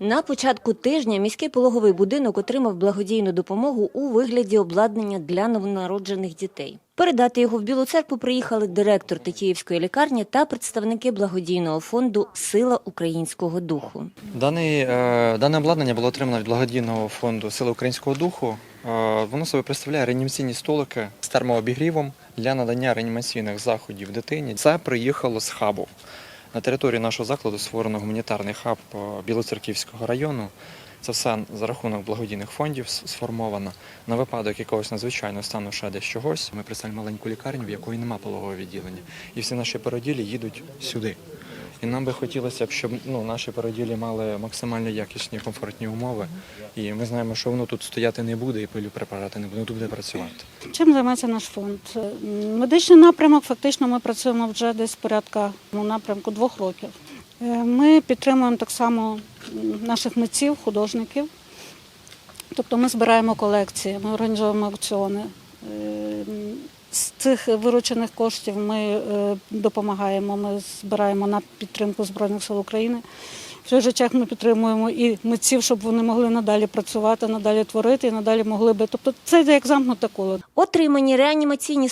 На початку тижня міський пологовий будинок отримав благодійну допомогу у вигляді обладнання для новонароджених дітей. Передати його в Білу церкву приїхали директор Тетіївської лікарні та представники благодійного фонду Сила українського духу. Даний, е, дане обладнання було отримано від благодійного фонду Сили українського духу. Е, воно собі представляє реанімаційні столики з термообігрівом для надання реанімаційних заходів дитині. Це приїхало з хабу. На території нашого закладу створено гуманітарний хаб е, Білоцерківського району. Це все за рахунок благодійних фондів сформовано. На випадок якогось надзвичайного стану ще десь чогось. Ми представимо маленьку лікарню, в якої немає пологового відділення. І всі наші породілі їдуть сюди. І нам би хотілося б, щоб ну, наші породілі мали максимально якісні, комфортні умови. І ми знаємо, що воно тут стояти не буде і пилю препарати не буде, тут буде працювати. Чим займається наш фонд? Медичний напрямок фактично ми працюємо вже десь порядка ну, напрямку двох років. Е, Ми підтримуємо так само наших митців, художників. Тобто ми збираємо колекції, ми організовуємо аукціони. З цих виручених коштів ми е, допомагаємо, ми збираємо на підтримку Збройних сил України. В той же час ми підтримуємо і митців, щоб вони могли надалі працювати, надалі творити і надалі могли би. Тобто це як замкнуте коло. Отримані реанімаційні